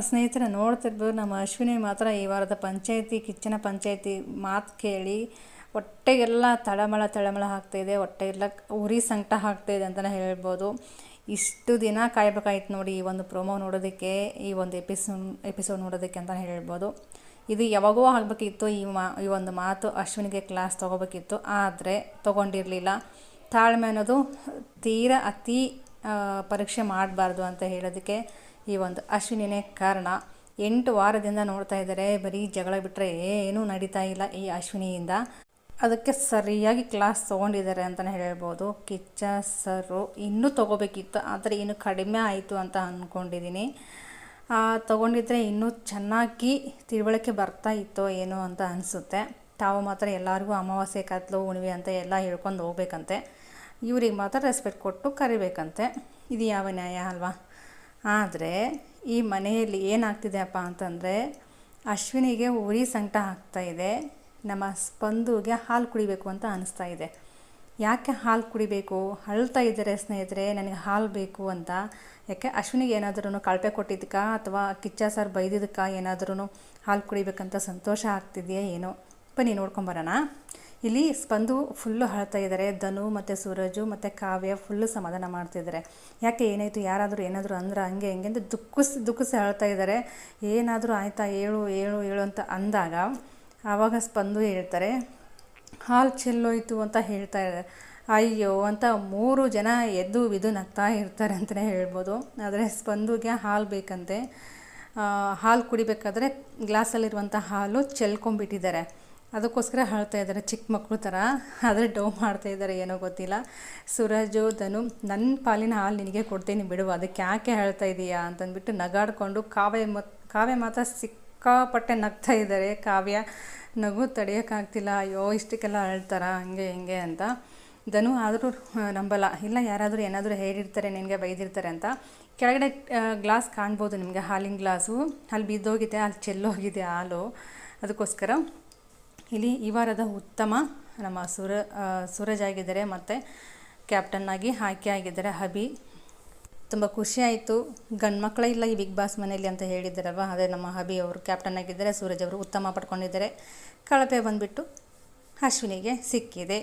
ಸ್ನೇಹಿತರೆ ನೋಡ್ತಿರ್ಬೋದು. ನಮ್ಮ ಅಶ್ವಿನಿ ಮಾತ್ರ ಈ ವಾರದ ಪಂಚಾಯತಿ, ಕಿಚ್ಚನ ಪಂಚಾಯತಿ ಮಾತು ಕೇಳಿ ಹೊಟ್ಟೆಗೆಲ್ಲ ತಳಮಳ ತಳಮಳ ಆಗ್ತಾಯಿದೆ ಹೊಟ್ಟೆಗೆಲ್ಲ ಉರಿ ಸಂಕಟ ಆಗ್ತಾಯಿದೆ ಅಂತಲೇ ಹೇಳ್ಬೋದು. ಇಷ್ಟು ದಿನ ಕಾಯ್ಬೇಕಾಯ್ತು ನೋಡಿ ಈ ಒಂದು ಪ್ರೊಮೋ ನೋಡೋದಕ್ಕೆ, ಈ ಒಂದು ಎಪಿಸೋಡ್ ಎಪಿಸೋಡ್ ನೋಡೋದಕ್ಕೆ ಅಂತಲೇ ಹೇಳ್ಬೋದು. ಇದು ಯಾವಾಗೋ ಆಗಬೇಕಿತ್ತು ಈ ಮಾ, ಈ ಒಂದು ಮಾತು ಅಶ್ವಿನಿಗೆ ಕ್ಲಾಸ್ ತೊಗೋಬೇಕಿತ್ತು, ಆದರೆ ತೊಗೊಂಡಿರಲಿಲ್ಲ. ತಾಳ್ಮೆ ಅನ್ನೋದು ತೀರಾ ಅತಿ ಪರೀಕ್ಷೆ ಮಾಡಬಾರ್ದು ಅಂತ ಹೇಳೋದಕ್ಕೆ ಈ ಒಂದು ಅಶ್ವಿನಿನೇ ಕಾರಣ. ಎಂಟು ವಾರದಿಂದ ನೋಡ್ತಾ ಇದ್ದಾರೆ. ಬರೀ ಜಗಳ ಬಿಟ್ಟರೆ ಏನೂ ನಡೀತಾ ಇಲ್ಲ ಈ ಅಶ್ವಿನಿಯಿಂದ. ಅದಕ್ಕೆ ಸರಿಯಾಗಿ ಕ್ಲಾಸ್ ತೊಗೊಂಡಿದ್ದಾರೆ ಅಂತಲೇ ಹೇಳ್ಬೋದು. ಕಿಚ್ಚ ಸರು ಇನ್ನೂ ತೊಗೋಬೇಕಿತ್ತು, ಆದರೆ ಇನ್ನೂ ಕಡಿಮೆ ಆಯಿತು ಅಂತ ಅಂದ್ಕೊಂಡಿದ್ದೀನಿ ತೊಗೊಂಡಿದ್ರೆ ಇನ್ನೂ ಚೆನ್ನಾಗಿ ತಿಳುವಳಿಕೆ ಬರ್ತಾ ಇತ್ತೋ ಏನೋ ಅಂತ ಅನಿಸುತ್ತೆ. ತಾವು ಮಾತ್ರ ಎಲ್ಲರಿಗೂ ಅಮಾವಾಸ್ಯೆ, ಕತ್ಲು ಉಣಿವೆ ಅಂತ ಎಲ್ಲ ಹೇಳ್ಕೊಂಡು ಹೋಗ್ಬೇಕಂತೆ. ಇವ್ರಿಗೆ ಮಾತ್ರ ರೆಸ್ಪೆಕ್ಟ್ ಕೊಟ್ಟು ಕರಿಬೇಕಂತೆ. ಇದು ಯಾವ ನ್ಯಾಯ ಅಲ್ವಾ? ಆದರೆ ಈ ಮನೆಯಲ್ಲಿ ಏನಾಗ್ತಿದೆಯಪ್ಪ ಅಂತಂದರೆ ಅಶ್ವಿನಿಗೆ ಉರಿ ಸಂಕಟ ಆಗ್ತಾಯಿದೆ ನಮ್ಮ ಸ್ಪಂದುಗೆ ಹಾಲು ಕುಡಿಬೇಕು ಅಂತ ಅನಿಸ್ತಾ ಇದೆ. ಯಾಕೆ ಹಾಲು ಕುಡಿಬೇಕು? ಅಳ್ತಾ ಇದ್ದಾರೆ ಸ್ನೇಹಿತರೆ, ನನಗೆ ಹಾಲು ಬೇಕು ಅಂತ. ಯಾಕೆ ಅಶ್ವಿನಿಗೆ ಏನಾದ್ರೂ ಕಳಪೆ ಕೊಟ್ಟಿದ್ದಕ್ಕ ಅಥವಾ ಕಿಚ್ಚ ಸರ್ ಬೈದಿದ್ದಕ್ಕ ಏನಾದ್ರೂ ಹಾಲು ಕುಡಿಬೇಕಂತ ಸಂತೋಷ ಆಗ್ತಿದೆಯಾ ಏನೋ? ಬನ್ನಿ ನೋಡ್ಕೊಂಬರೋಣ. ಇಲ್ಲಿ ಸ್ಪಂದು ಫುಲ್ಲು ಅಳ್ತಾ ಇದ್ದಾರೆ. ಧನು ಮತ್ತು ಸೂರಜು ಮತ್ತು ಕಾವ್ಯ ಫುಲ್ಲು ಸಮಾಧಾನ ಮಾಡ್ತಿದ್ದಾರೆ ಯಾಕೆ ಏನಾಯಿತು? ಯಾರಾದರೂ ಏನಾದರೂ ಅಂದ್ರೆ ಹಂಗೆ ಹಂಗೆ ಅಂತ ದುಃಖಿಸಿ ದುಃಖಿಸಿ ಅಳ್ತಾ ಇದ್ದಾರೆ. ಏನಾದರೂ ಆಯಿತಾ? ಏಳು ಏಳು ಏಳು ಅಂತ ಅಂದಾಗ ಆವಾಗ ಸ್ಪಂದು ಹೇಳ್ತಾರೆ, ಹಾಲು ಚೆಲ್ಲೋಯ್ತು ಅಂತ ಹೇಳ್ತಾ ಇದ್ದಾರೆ. ಅಯ್ಯೋ ಅಂತ ಮೂರು ಜನ ಎದ್ದು ಬಿದ್ದು ನಗ್ತಾ ಇರ್ತಾರೆ ಅಂತಲೇ ಹೇಳ್ಬೋದು. ಆದರೆ ಸ್ಪಂದುಗೆ ಹಾಲು ಬೇಕಂತೆ. ಹಾಲು ಕುಡಿಬೇಕಾದ್ರೆ ಗ್ಲಾಸಲ್ಲಿರುವಂಥ ಹಾಲು ಚೆಲ್ಕೊಂಬಿಟ್ಟಿದ್ದಾರೆ ಅದಕ್ಕೋಸ್ಕರ ಹೇಳ್ತಾ ಇದ್ದಾರೆ ಚಿಕ್ಕ ಮಕ್ಕಳು ಥರ. ಆದರೆ ಡೋ ಮಾಡ್ತಾ ಇದ್ದಾರೆ ಏನೋ ಗೊತ್ತಿಲ್ಲ. ಸುರಜು, ಧನು ನನ್ನ ಪಾಲಿನ ಹಾಲು ನಿನಗೆ ಕೊಡ್ತೀನಿ ಬಿಡು. ಅದಕ್ಕೆ ಯಾಕೆ ಹೇಳ್ತಾ ಇದೀಯಾ ಅಂತಂದ್ಬಿಟ್ಟು ನಗಾಡಿಕೊಂಡು ಕಾವ್ಯ ಮತ್ ಕಾವ್ಯ ಮಾತ್ರ ಸಿಕ್ಕಾಪಟ್ಟೆ ನಗ್ತಾ ಇದ್ದಾರೆ. ಕಾವ್ಯ ನಗು ತಡೆಯೋಕ್ಕಾಗ್ತಿಲ್ಲ. ಅಯ್ಯೋ, ಇಷ್ಟಕ್ಕೆಲ್ಲ ಅಳ್ತಾರ ಹಂಗೆ, ಹಿಂಗೆ ಅಂತ. ಧನು ಆದರೂ ನಂಬಲ್ಲ. ಇಲ್ಲ, ಯಾರಾದರೂ ಏನಾದರೂ ಹೇಳಿರ್ತಾರೆ, ನಿನಗೆ ಬೈದಿರ್ತಾರೆ ಅಂತ. ಕೆಳಗಡೆ ಗ್ಲಾಸ್ ಕಾಣ್ಬೋದು ನಿಮಗೆ. ಹಾಲಿನ ಗ್ಲಾಸು. ಅಲ್ಲಿ ಬಿದ್ದೋಗಿದೆ ಅಲ್ಲಿ ಚೆಲ್ಲೋಗಿದೆ ಹಾಲು. ಅದಕ್ಕೋಸ್ಕರ ಇಲ್ಲಿ ಈ ವಾರದ ಉತ್ತಮ ನಮ್ಮ ಸುರ ಸೂರಜ್ ಆಗಿದ್ದಾರೆ ಮತ್ತು ಕ್ಯಾಪ್ಟನ್ನಾಗಿ ಆಯ್ಕೆ ಆಗಿದ್ದಾರೆ ಹಬಿ. ತುಂಬ ಖುಷಿಯಾಯಿತು ಗಂಡು ಮಕ್ಕಳೇ ಇಲ್ಲ ಈ ಬಿಗ್ ಬಾಸ್ ಮನೆಯಲ್ಲಿ ಅಂತ ಹೇಳಿದ್ದಾರಲ್ವ? ಅದೇ ನಮ್ಮ ಹಬಿ ಅವರು ಕ್ಯಾಪ್ಟನ್ ಆಗಿದ್ದಾರೆ, ಸೂರಜ್ ಅವರು ಉತ್ತಮ ಪಡ್ಕೊಂಡಿದ್ದಾರೆ. ಕಳಪೆ ಬಂದುಬಿಟ್ಟು ಅಶ್ವಿನಿಗೆ ಸಿಕ್ಕಿದೆ.